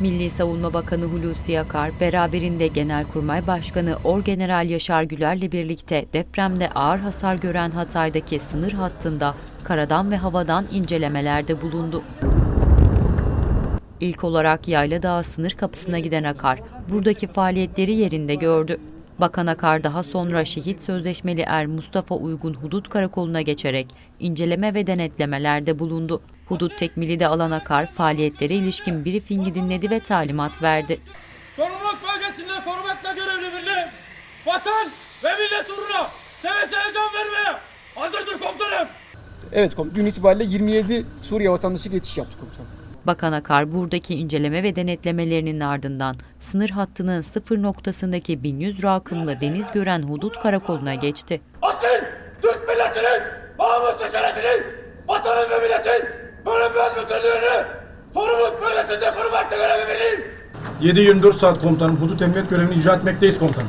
Milli Savunma Bakanı Hulusi Akar, beraberinde Genelkurmay Başkanı Orgeneral Yaşar Güler'le birlikte depremde ağır hasar gören Hatay'daki sınır hattında karadan ve havadan incelemelerde bulundu. İlk olarak Yayla Dağı sınır kapısına giden Akar, buradaki faaliyetleri yerinde gördü. Bakan Akar daha sonra şehit sözleşmeli er Mustafa Uygun Hudut Karakolu'na geçerek inceleme ve denetlemelerde bulundu. Hudut tekmili de alan Akar, faaliyetlere ilişkin briefingi dinledi ve talimat verdi. Sorumluluk bölgesinde korumakla görevli birliğim. Vatan ve millet uğruna seve seve can vermeye hazırdır komutanım. Evet komutanım. Dün itibariyle 27 Suriye vatandaşı geçiş yaptı komutanım. Bakan Akar buradaki inceleme ve denetlemelerinin ardından sınır hattının sıfır noktasındaki 1100 rakımlı deniz gören Hudut Karakolu'na geçti. Asil Türk milletinin namus ve şerefini vatanın ve milletin bölünmez bütünlüğünü sorumluluk bölgesinde korumakla görevli birliğim. 7-24 saat komutanım hudut emniyet görevini icra etmekteyiz komutanım.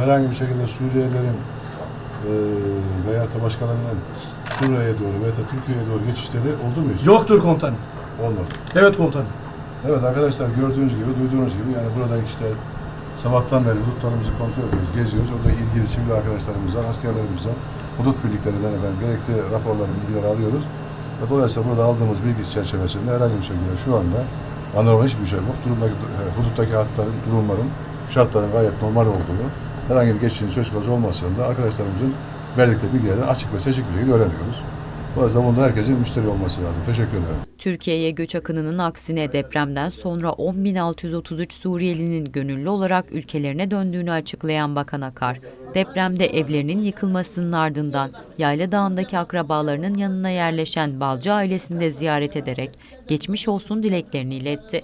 herhangi bir şekilde Suriyelilerin eee veya da başkalarının Suriye'ye doğru veya da Türkiye'ye doğru geçişleri oldu mu hiç? Yoktur komutanım. Olmadı. Evet komutanım. Evet arkadaşlar gördüğünüz gibi, duyduğunuz gibi yani burada işte sabahtan beri hudutlarımızı kontrol ediyoruz, geziyoruz. Orada ilgili sivil arkadaşlarımızdan, askerlerimizden, hudut birliklerinden efendim gerekli raporları, bilgileri alıyoruz. Ve dolayısıyla burada aldığımız bilgi çerçevesinde herhangi bir şekilde şu anda anormal hiçbir şey yok. Durumdaki, e, huduttaki hatların, durumların, şartların gayet normal olduğunu, herhangi bir geçişin söz konusu olmasında arkadaşlarımızın verdikleri bilgilerden açık ve seçik bir şekilde öğreniyoruz. Dolayısıyla bunda herkesin müşteri olması lazım. Teşekkür ederim. Türkiye'ye göç akınının aksine depremden sonra 10.633 Suriyelinin gönüllü olarak ülkelerine döndüğünü açıklayan Bakan Akar, depremde evlerinin yıkılmasının ardından Yayla Dağı'ndaki akrabalarının yanına yerleşen Balcı ailesini de ziyaret ederek geçmiş olsun dileklerini iletti.